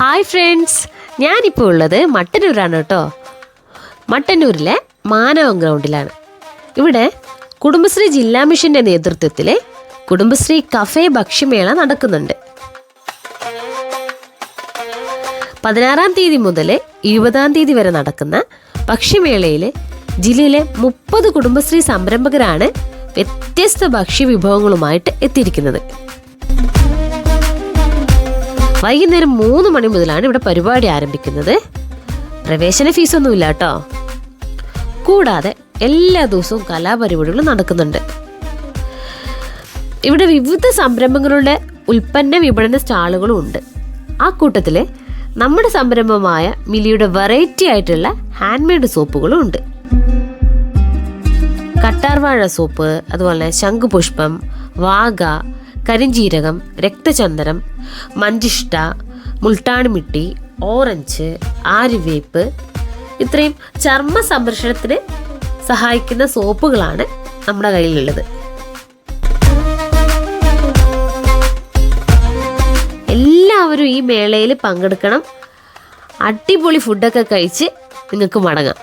Hi friends ഞാനിപ്പോൾ ഉള്ളത് മട്ടന്നൂരാണ് കേട്ടോ. മട്ടന്നൂരിലെ മാനവം ഗ്രൗണ്ടിലാണ്. ഇവിടെ കുടുംബശ്രീ ജില്ലാ മിഷന്റെ നേതൃത്വത്തിൽ കുടുംബശ്രീ കഫേ ഭക്ഷ്യമേള നടക്കുന്നുണ്ട്. പതിനാറാം തീയതി മുതൽ ഇരുപതാം തീയതി വരെ നടക്കുന്ന ഭക്ഷ്യമേളയിൽ ജില്ലയിലെ മുപ്പത് കുടുംബശ്രീ സംരംഭകരാണ് വ്യത്യസ്ത ഭക്ഷ്യവിഭവങ്ങളുമായിട്ട് എത്തിയിരിക്കുന്നത്. വൈകുന്നേരം മൂന്ന് മണി മുതലാണ് ഇവിടെ പരിപാടി ആരംഭിക്കുന്നത്. പ്രവേശന ഫീസൊന്നുമില്ല കേട്ടോ. കൂടാതെ എല്ലാ ദിവസവും കലാപരിപാടികളും നടക്കുന്നുണ്ട്. ഇവിടെ വിവിധ സംരംഭങ്ങളുടെ ഉൽപ്പന്ന വിപണന സ്റ്റാളുകളും ഉണ്ട്. ആ കൂട്ടത്തിൽ നമ്മുടെ സംരംഭമായ മിലിയുടെ വെറൈറ്റി ആയിട്ടുള്ള ഹാൻഡ്മെയ്ഡ് സോപ്പുകളും ഉണ്ട്. കട്ടാർവാഴ സോപ്പ് അതുപോലെ ശംഖുപുഷ്പം വാഗ കരിഞ്ജീരകം രക്തചന്ദനം മഞ്ചിഷ്ട മുൾട്ടാണിമിട്ടി ഓറഞ്ച് ആര്യവേപ്പ്. ഇത്രയും ചർമ്മ സംരക്ഷണത്തിന് സഹായിക്കുന്ന സോപ്പുകളാണ് നമ്മുടെ കയ്യിലുള്ളത്. എല്ലാവരും ഈ മേളയിൽ പങ്കെടുക്കണം. അടിപൊളി ഫുഡൊക്കെ കഴിച്ച് നിങ്ങൾക്ക് മടങ്ങാം.